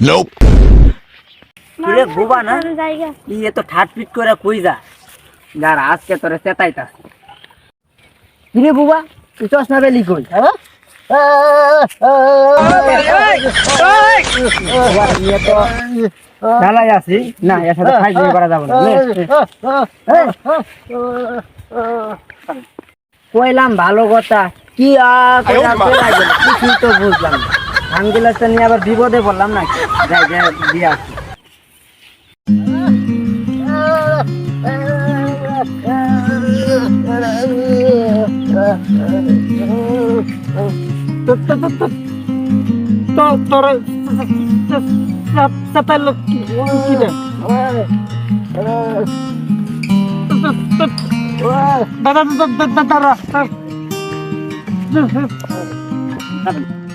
Nope. কিরে বুবা না? তুই এত ঠাট পিট করে কই যা? যার আজকে তোরে চেতাইতা কিরে বুবা তুই চশমা বেলি কই? হ্যাঁ? চালাই আছি। না এর সাথে করা যাবে না কইলাম ভালো কথা। কি আর কিছুই তো বুঝলাম না। ধান গিলাসটা নিয়ে আবার বিপদে পড়লাম না যাই যাই দিয়ে আসি।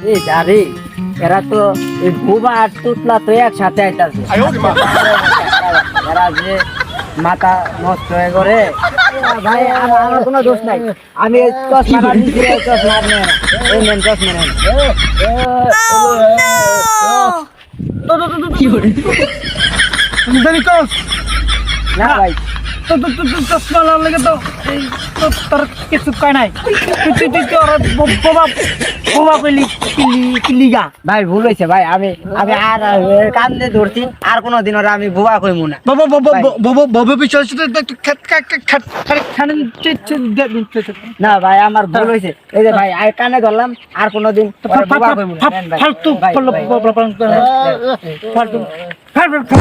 এই জারি এরা তো এই বুবা আর তুতলা তো একসাথে আইতাছে এরা যে মাথা নষ্ট হয়ে করে ভাই আমার কোনো দোষ নাই আমি চশমা দিচ্ছি চশমা আপনি এই নেন চশমা নেন না ভাই তো তো তো তো চশমা লাল লাগে তো। এই তো তোর কিছু কয় নাই? তুই তুই তুই তোর বাবা বাবা কইলি কিলি কিলি গা। ভাই ভুল হয়েছে ভাই। আমি আমি আর কান্দে ধরছি। আর কোনো দিন ওরা আমি বুবা কইমু না। বাবা বাবা বাবা বাবা না ভাই আমার ভুল হয়েছে এই যে ভাই আর কানে ধরলাম আর কোনো দিন ওরা বুবা কইমু না। নেন ভাই। ফালতু ভাই। ফালতু ফালতু